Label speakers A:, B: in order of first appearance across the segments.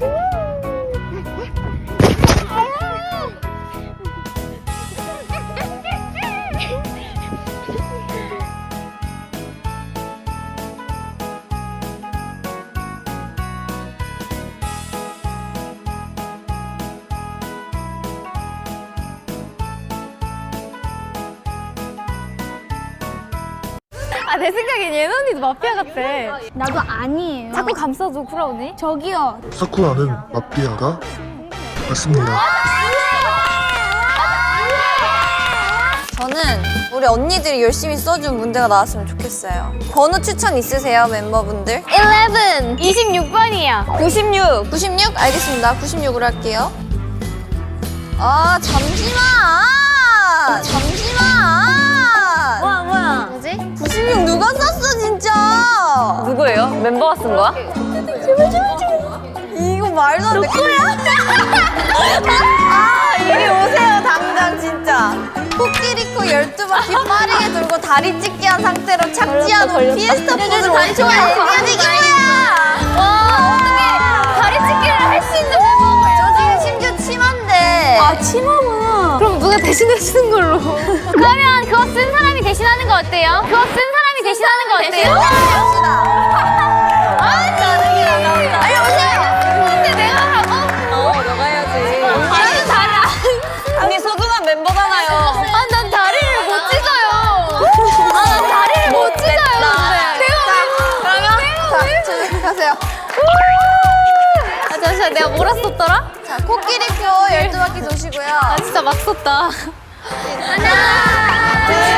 A: 아, 내 생각엔 예나 언니도 마피아 같아.
B: 나도 아니에요.
A: 자꾸 감싸줘, 쿠라 언니.
B: 저기요.
C: 사쿠라는 마피아가 맞습니다.
D: 저는 우리 언니들이 열심히 써준 문제가 나왔으면 좋겠어요. 번호 추천 있으세요, 멤버분들?
A: 11! 26번이야.
D: 96! 96? 알겠습니다. 96으로 할게요. 아, 잠시만! 잠시만!
E: 멤버가 쓴 거야?
D: 이거 말도 안 돼. 거야? 아, 이리 오세요, 당장 진짜. 코끼리코 12바퀴 빠르게 돌고 다리 찢기 한 상태로 착지한 후 피에스타 포즈 다리 좋아 애기야지 이거야. 와, 어떡해.
A: 다리 찢기를 할 수 있는 멤버가
D: 저 지금 심지어 치마인데.
A: 아, 치마구나. 그럼 누가 대신해주는 걸로. 그러면 그거 쓴 사람이 대신하는 거 어때요? 그거 쓴 사람이 대신하는 거 어때요?
D: 아, 아,
A: 내가 뭐라 썼더라?
D: 자, 코끼리코 12바퀴 도시고요.
A: 아, 진짜 막 썼다.
D: 하나, 둘,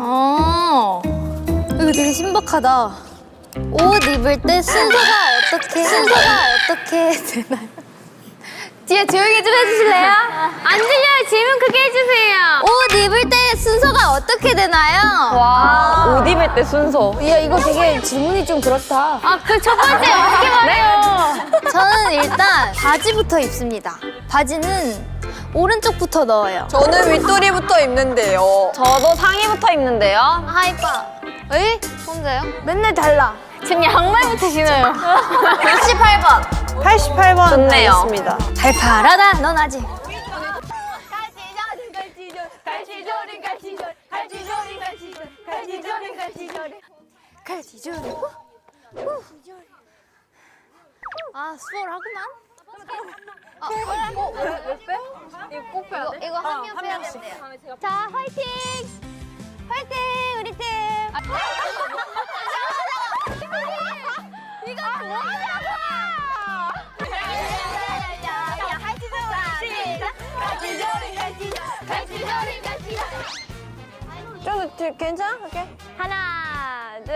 D: 아,
A: 이거 되게 신박하다. 옷 입을 때 순서가 어떻게 순서가 어떻게 되나요? 뒤에 조용히 좀 해주실래요? 안 들려요. 질문 크게 해주세요. 옷 입을 때 순서가 어떻게 되나요?
E: 와, 옷 입을 때 순서.
A: 야, 이거 되게 질문이 좀 그렇다. 아, 그 첫 번째 어떻게 말해요? 저는 일단 바지부터 입습니다. 바지는 오른쪽부터 넣어요.
D: 저는 윗도리부터 입는데요.
E: 저도 상의부터 입는데요.
A: 하이파. 에이? 혼자요? 맨날 달라. 지금 양말부터 신어요.
D: 88번.
E: 88번 좋네요.
D: 있습니다.
A: 달파라다, 넌 아직. 아, 수월하구만. 아, 어, 왜, 왜 빼? 이거 꼭 빼야 돼? 이거, 한 명 빼야 된대요. 자, 화이팅! 화이팅! 우리 팀!
D: 좀 괜찮아? 오케이.
A: 하나, 둘,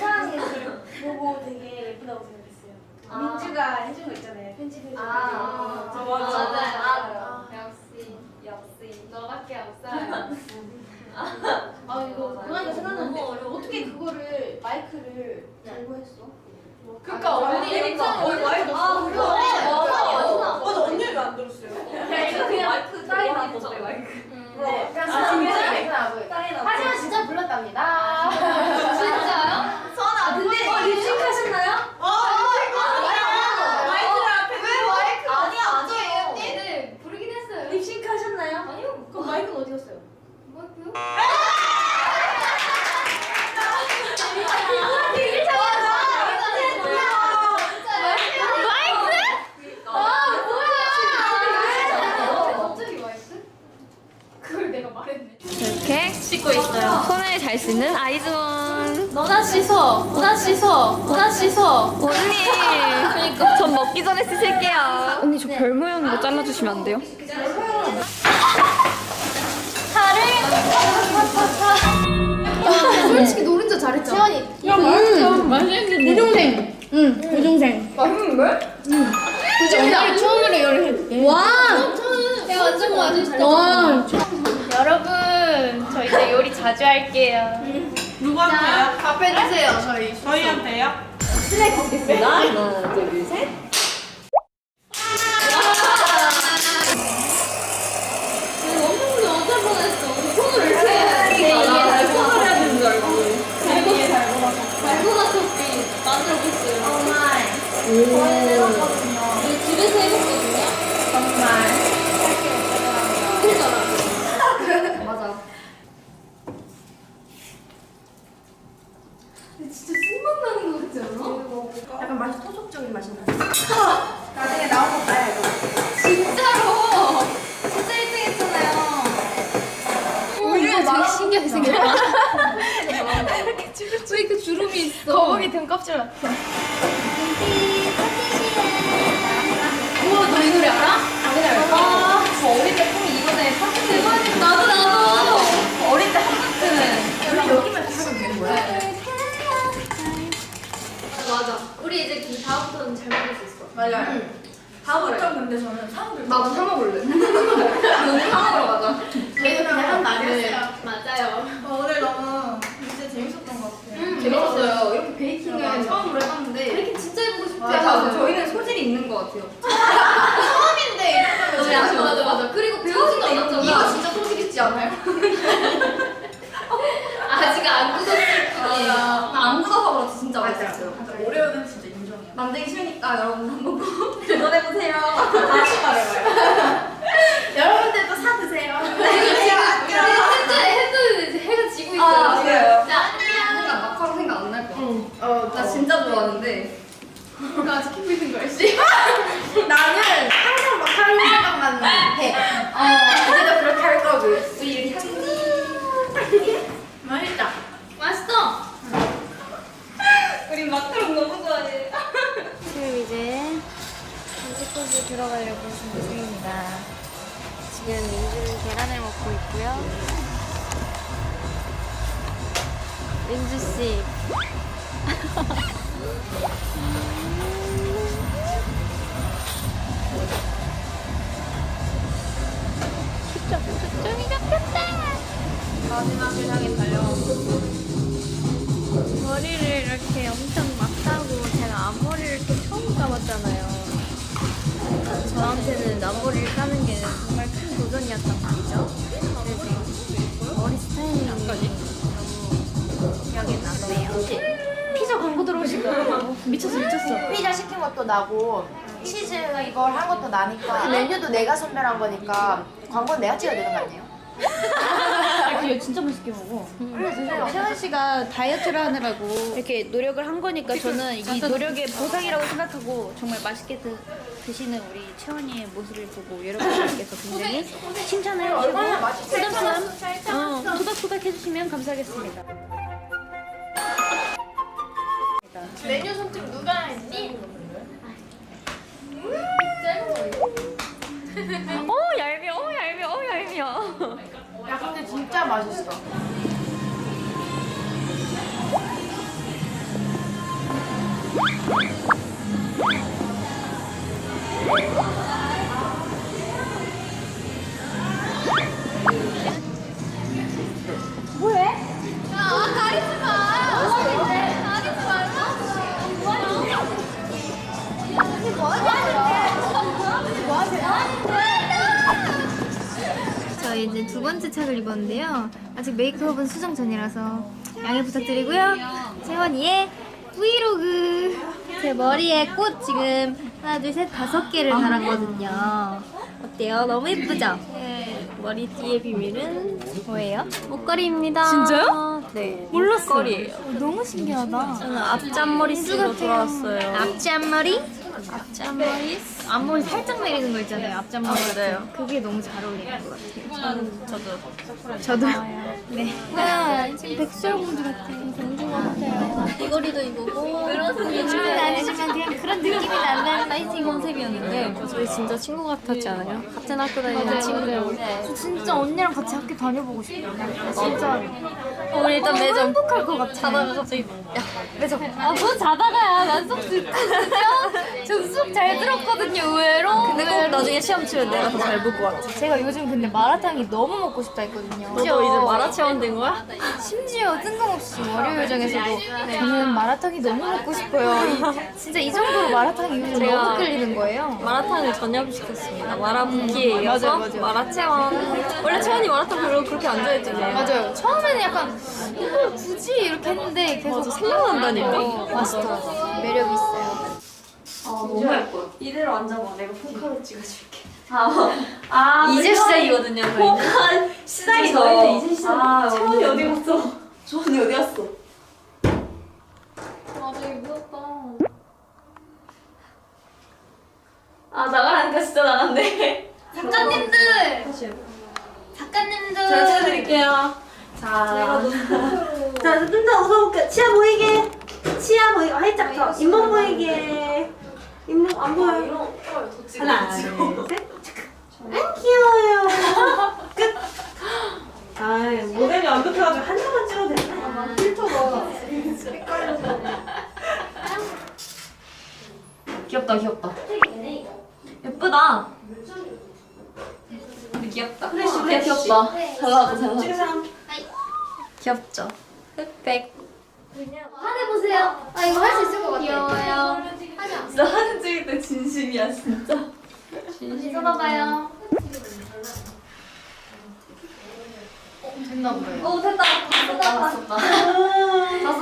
F: 영상 보고 되게 예쁘다고 생각했어요. 아. 민주가 해준 거 있잖아요. 편집해준 거.
A: 아,
F: 아, 어,
A: 맞아요.
F: 아, 맞아요.
A: 역시 역시 너밖에 없어요. 음.
F: 아 이거 아, 그만이 생각났는데 어떻게 그거를 마이크를 네. 들고 했어?
E: 그니까 언니 일단
F: 언니 많이
D: 들었어. 그래. 맞아 언니 왜안 들었어요? 그냥 마이크 사인 안 줬어요
A: 마이크. 네. 아 진짜?
F: 하지만 진짜 불렀답니다. 마이크는 어디 갔어요?
A: 뭐였고요?
D: 갑자기 마이크?
F: 그걸 내가 말했네.
A: 이렇게 씻고 있어요. 손을 잘 씻는 아이즈원. 너나 씻어. 너나 씻어. 너나 씻어. 언니. 그러니까 전 먹기 전에 씻을게요.
E: 언니 저 별 모양 거 잘라주시면 안 돼요?
A: 솔직히 노른자 잘했죠.
D: 채원이
B: 고종생. 응, 고종생.
A: 맛있는데?
B: 오늘 처음으로 이걸 해볼게. 와!
A: 내가 완전 완전 잘
B: 와!
E: 여러분 저 이제 요리 자주 할게요.
G: 누구한테요?
A: 답해주세요 저희.
G: 저희한테요?
A: 집에서 다음부터는 잘 먹을 수 있어.
F: 맞아요. 다음부터 근데 저는 사람들
A: 나도 사 먹을래. 너무 사 먹으러 가자.
F: 그냥 한 날이었어요.
A: 맞아요.
F: 어, 오늘 너무 진짜 재밌었던 것 같아요.
A: 음, 재밌었어요. 이렇게 베이킹을 처음으로 해봤는데 베이킹 진짜 해보고 싶어요. 저희는 소질이 있는 것 같아요.
F: 처음인데
A: 맞아, 맞아, 맞아. 그리고 배우지도 않았잖아.
F: 이거 진짜 소질 있지 않아요?
A: 아직 안 굳었을 뿐이에요.
F: 나안 굳어서 그렇지 진짜
G: 맞아.
F: 맛있어요. 오레오는 진짜 인정이야. 만들기 쉬우니까 여러분 한번 꼭 도전해보세요. 다시 말해봐요. 여러분들도 사 드세요.
A: 진짜 해도 이제 해가 지고 있어요.
F: 아,
A: 지금.
F: 맞아요.
A: 짠! 뭔가 마카롱 생각 안 날 것 같아.
F: 어,
A: 나 진짜 좋아하는데. 뭔가 지키고 있는 거 알지?
F: 나는 항상 마카롱 생각만 해. 어, 이제도 그렇게 할 거고. 우리 향기. 맛있다.
A: 맛있어!
G: 우리 마카롱 너무 좋아해.
H: 지금 이제 간식국에 들어가려고 준비 중입니다. 지금 민주는 계란을 먹고 있고요. 민주 씨.
F: 마지막을 향해 달려가고.
H: 머리를 이렇게 엄청 막 따고 제가 앞머리를 또 처음 감았잖아요. 저한테는 앞머리를 까는 게 정말 큰 도전이었단 말이죠. 그래서 머리 스타일이 너무 기억에 남네요.
B: 광고 들어오신 거 미쳤어, 미쳤어.
D: 피자 시킨 것도 나고 치즈 이걸 한 것도 나니까 메뉴도 내가 선별한 거니까 광고는 내가 찍어야 되는 거 아니에요?
B: 이거 진짜 맛있게 먹어.
D: 드세요.
B: 채원 씨가 다이어트를 하느라고 이렇게 노력을 한 거니까 저는 이 노력의 보상이라고 생각하고 정말 맛있게 드, 드시는 우리 채원이의 모습을 보고 여러분들께서 굉장히 칭찬을 해주시고 어, 토닥토닥 해주시면 감사하겠습니다.
A: 메뉴 선택 누가 했니?
H: 오 얄미워, 오 얄미워, 오 얄미워.
D: 야 근데 진짜 맛있어.
H: 저 이제
A: 두두 번째 착을 입었는데요. 아직 메이크업은 수정 전이라서 양해 부탁드리고요. 채원이의 브이로그. 제 머리에 꽃 지금 하나, 둘, 셋, 다섯 개를 달았거든요. 어때요? 너무 예쁘죠?
H: 머리띠의 비밀은
A: 뭐예요?
H: 목걸이입니다.
A: 진짜요?
H: 네.
A: 몰랐어요.
H: 목걸이에요.
A: 너무 신기하다.
H: 저는 앞잔머리 쓰고 돌아왔어요.
A: 앞잔머리?
H: 앞잔머리?
A: 앞머리 살짝 내리는 거 있잖아요. 앞잔머리.
H: 아, 맞아요.
A: 그게 너무 잘 어울리는 것 같아요.
H: 저도.
A: 저도. 네. 와, 지금 백설공주 같아요. 공주 같아요.
H: 귀걸이도 입고.
A: 요즘은 아니지만 그냥 그런 느낌이 난다는
H: 파이팅 컨셉이었는데 저희 진짜 친구 같았지 않아요? 같은 학교 다니는 친구예요.
A: 저 진짜 언니랑 같이 학교 다녀보고 싶어요. 진짜.
H: 어, 우리 일단 매점
A: 행복할 것 같아.
H: 자다가 갑자기
A: 매점. 아, 뭐 자다가야. 난 수업 듣거 든요. 저 수업 잘 들었거든요, 의외로.
H: 근데 꼭 나중에 시험 치면 내가 더 잘 볼 것 같아.
A: 제가 요즘 근데 마라탕이 너무 먹고 싶다 했거든요.
H: 너도 이제 마라 체험 된 거야?
A: 심지어 뜬금없이 월요일 정에서도 저는 마라탕이 너무 먹고 싶어요. 이- 진짜 이 정도로 마라탕이 요즘
H: 제가
A: 너무 끌리는 거예요.
H: 마라탕을 전염시켰습니다. 마라 붓기에 이어서
A: 맞아요, 맞아요.
H: 마라 체험. 원래 채원이 마라탕 별로 그렇게 안 좋아했잖아요.
A: 맞아요. 처음에는 약간 이걸 굳이 이렇게 했는데 계속
H: 맞아, 생각난다니까.
A: 어, 맛있더라고요. 매력이 있어요.
G: 이대로 앉아봐. 내가 폰카로 찍어줄게.
H: 이제 시작이거든요, 저희는.
G: 시작이 저희는 이제 시작. 아, 채원이 어디 갔어? 채원이 어디 갔어?
E: 아 되게 무섭다.
G: 아, 나가라니까 진짜 나간대.
A: 작가님들!
G: 다시 해봐.
A: 작가님들!
G: 제가 찍어드릴게요. 자, 자, 좀더 웃어볼게요. 치아 보이게. 치아 보이게. 활짝 더. 잇몸 보이게. 잇몸 안 보여요. 하나, 둘, 셋. 안 귀여워요. 끝. 아, 모델이 완벽해가지고 한 장만 찍어도 되나? 필터가.
H: 귀엽다, 귀엽다. 예쁘다. 근데 귀엽다.
G: 프레쉬,
H: 아,
G: 프레쉬.
H: 귀엽다. 잘 나왔다, 잘 나왔다. 귀엽죠? 흑백.
A: 화내보세요. 아, 이거 할 수 있을 것 같아요. 귀여워요.
G: 진짜 사진 찍을 때 진심이야, 진짜.
A: 써봐봐요. 됐나 보여요.
G: 오, 됐다. 됐다. 됐다.
A: 다 썼다!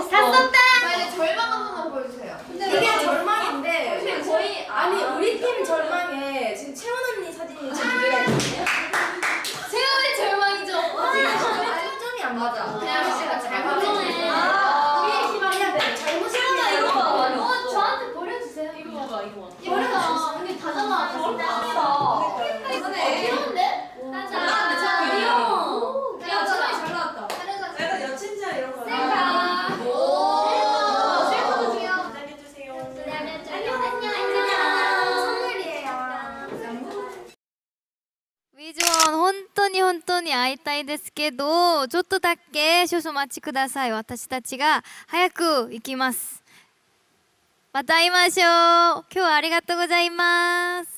A: に本当に会いたいですけどちょっとだけ少々お待ちください。私たちが早く行きます。また会いましょう。今日はありがとうございます。